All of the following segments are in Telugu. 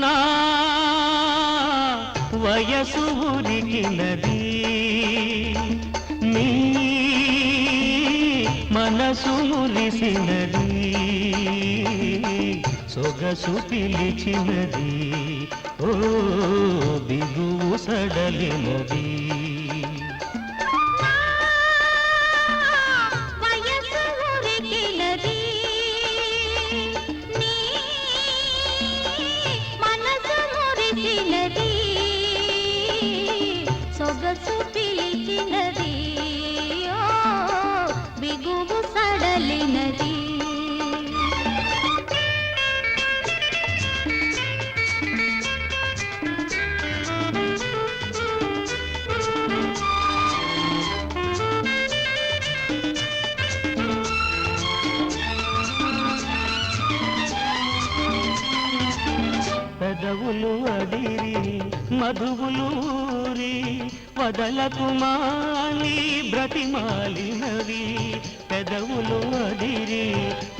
నా వయసు ఉరికినది. నీ మనసు మురిసినది. సొగసు పిలిచినది. ఓ బిగువు సడలినది. బిగువు మధువులూరి వదలకుమాని బ్రతిమాలినవి పెదవులు అదిరి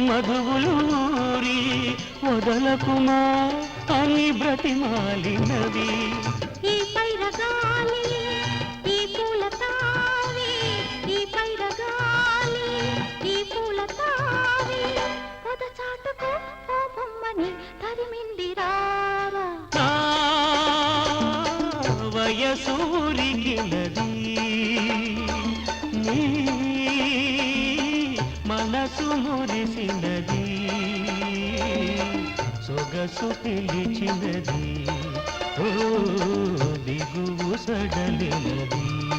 మధువులూరి వదలకుమా అని బ్రతిమాలినవి ఈ పైరగాలి వయసూరిగినది నీ మనసు మురిసినది. సొగసు పిలిచినది. ఓ దిగువు సడలినది.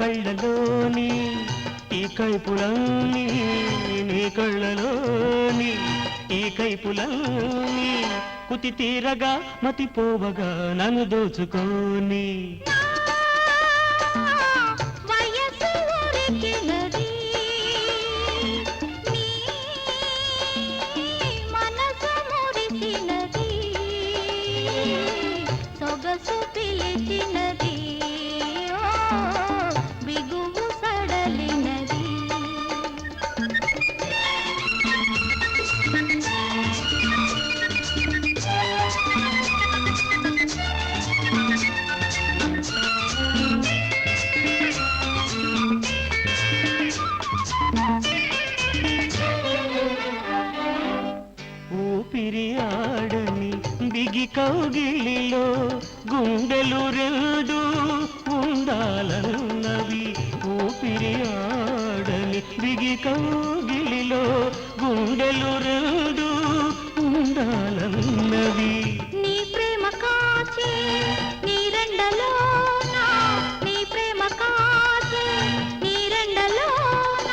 కళ్ళలోని ఈ కైపులన్నీ నీ కళ్ళలోని ఈ కైపులన్నీ కుతి తీరగా మతిపోవగా నన్ను దోచుకోని. సొగసు పిలిచిన కౌగిలిలో గుండెలు రెండు ఉండాలన్నవి. ఊపిరి ఆడని బిగి కౌగిలిలో గుండెలు రెండు ఉండాలన్నవి. నీ ప్రేమ కాచే నీ రెండలోన నీ. ప్రేమ కాచే నీ రెండలోన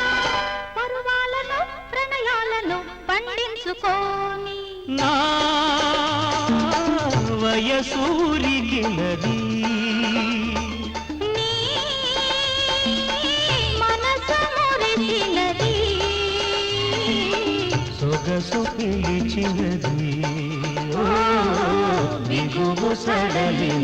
పరువాలను ప్రణయాలను పండించుకోని. నా వయసూరిగినది సొగసు పిలిచినది. బిగుబు సడలి